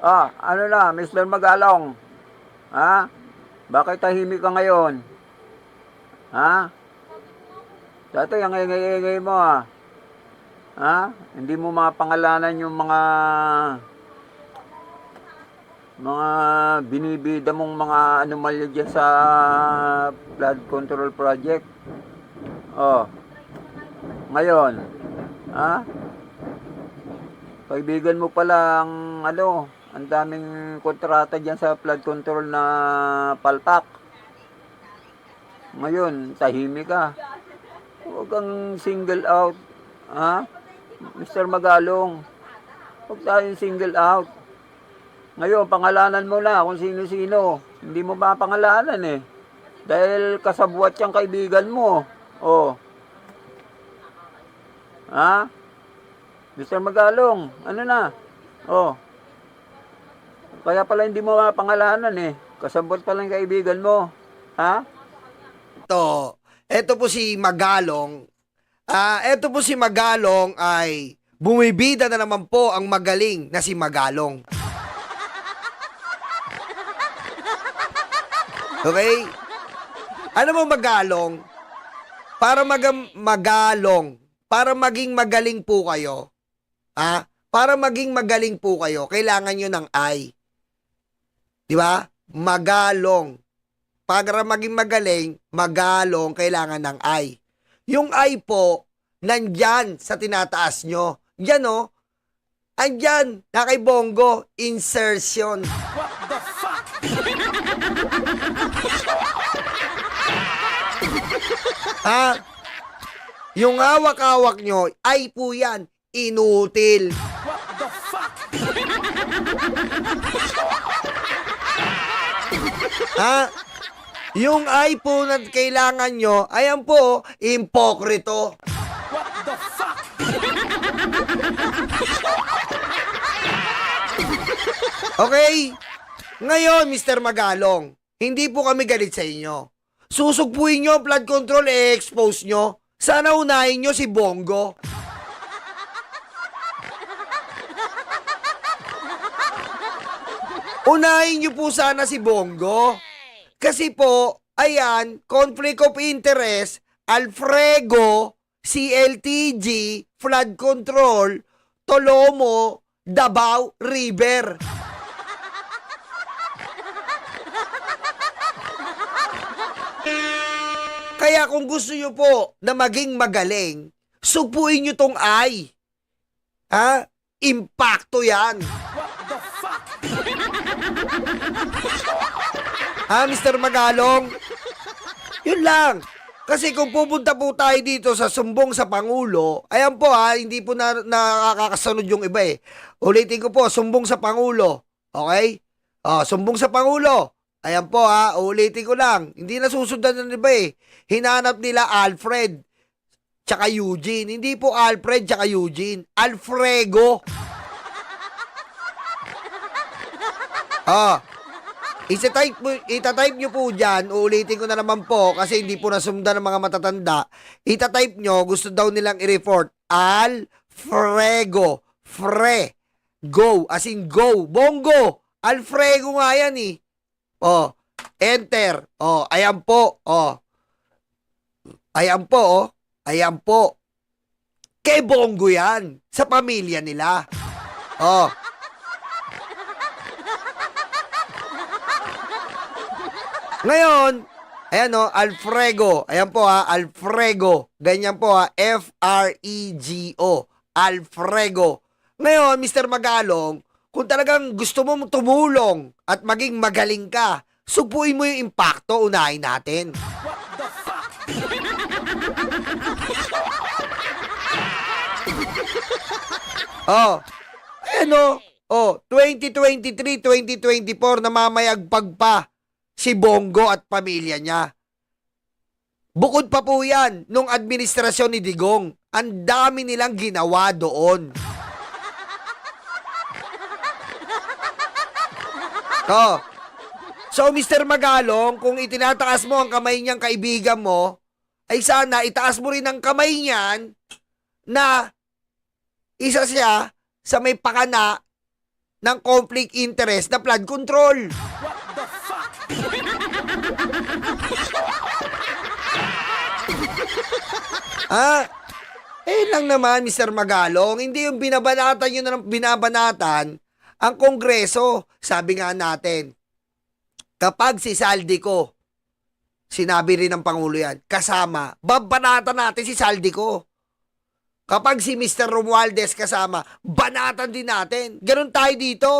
Ah, ano na, Mr. Magalong? Ha? Bakit tahimik ka ngayon? Ha? Dati ang ingay-ingay mo ah. Ha? Hindi mo mapangalanan yung mga mga binibida mong mga anomalya dyan sa flood control project. Oh. Ngayon, ha? Kaibigan mo pala ang ano, ang daming kontrata diyan sa flood control na palpak. Ngayon, tahimik ka. Huwag kang single out. Ha? Mr. Magalong. Huwag tayong single out. Ngayon, pangalanan mo na kung sino-sino. Hindi mo mapangalanan eh. Dahil kasabuat yung kaibigan mo. Oh. Ha? Mr. Magalong, ano na? Oh. Kaya pala hindi mo mapangalanan eh. Kasabot pala yung kaibigan mo. Ha? Ito, ito po si Magalong. Ah, ito po si Magalong ay bumibida na naman po ang magaling na si Magalong. Okay? Ano mo Magalong? Para magam magalong, para maging magaling po kayo, ah, para maging magaling po kayo, kailangan nyo ng I. Di ba? Magalong. Para maging magaling, magalong, kailangan ng I. Yung I po, nandyan sa tinataas nyo. Yan o. Andyan, na kay Bongo, insertion. ha? Yung hawak-hawak nyo, ay po yan, inutil. Ha? Yung po na kailangan nyo, ayan po, impokrito. Okay? Ngayon, Mr. Magalong, hindi po kami galit sa inyo. Susugpuin nyo ang flood control, i-expose nyo. Sana unahin nyo si Bongo. Unahin nyo po sana si Bongo. Kasi po, ayan, conflict of interest, Alfrego, CLTG, flood control, Tolomo, Davao River. Kaya kung gusto nyo po na maging magaling, supuin nyo tong ay. Ha? Impacto yan. ha, Mr. Magalong? Yun lang. Kasi kung pupunta po tayo dito sa sumbong sa Pangulo, ayan po ha, hindi po na, nakakasunod yung iba eh. Ulitin ko po, sumbong sa Pangulo. Okay? Oh, sumbong sa Pangulo. Ayan po ha, ulitin ko lang. Hindi na susundan ng iba eh. Hinanap nila Alfred tsaka Eugene. Hindi po Alfred tsaka Eugene. Alfrego. Ah. Isa-type mo, itatype nyo po dyan, uulitin ko na naman po kasi hindi po nasundan ng mga matatanda. Itatype nyo, gusto daw nilang i-report. Alfrego. Fre. Go. As in go. Bongo. Alfrego nga yan eh. Oh. Enter. Oh. Ayan po. Oh. Ayan po. Oh. Ayan po. Kay Bongo yan. Sa pamilya nila. Oh. Ngayon, ayan o, Alfrego. Ayan po ha, Alfrego. Ganyan po ha, F-R-E-G-O. Alfrego. Ngayon, Mr. Magalong, kung talagang gusto mo tumulong at maging magaling ka, supuin mo yung impacto, unahin natin. oh, ayan o. Oh, 2023, 2024, namamayagpag pa si Bongo at pamilya niya. Bukod pa po yan, nung administrasyon ni Digong, ang dami nilang ginawa doon. Oh. So, Mr. Magalong, kung itinataas mo ang kamay niyang kaibigan mo, ay sana itaas mo rin ang kamay niyan na isa siya sa may pakana ng conflict interest na flood control. Ah, eh lang naman, Mr. Magalong. Hindi yung binabanatan yun na binabanatan ang Kongreso. Sabi nga natin, kapag si Saldi ko, sinabi rin ng Pangulo yan, kasama, babanatan natin si Saldi ko. Kapag si Mr. Romualdez kasama, banatan din natin. Ganon tayo dito.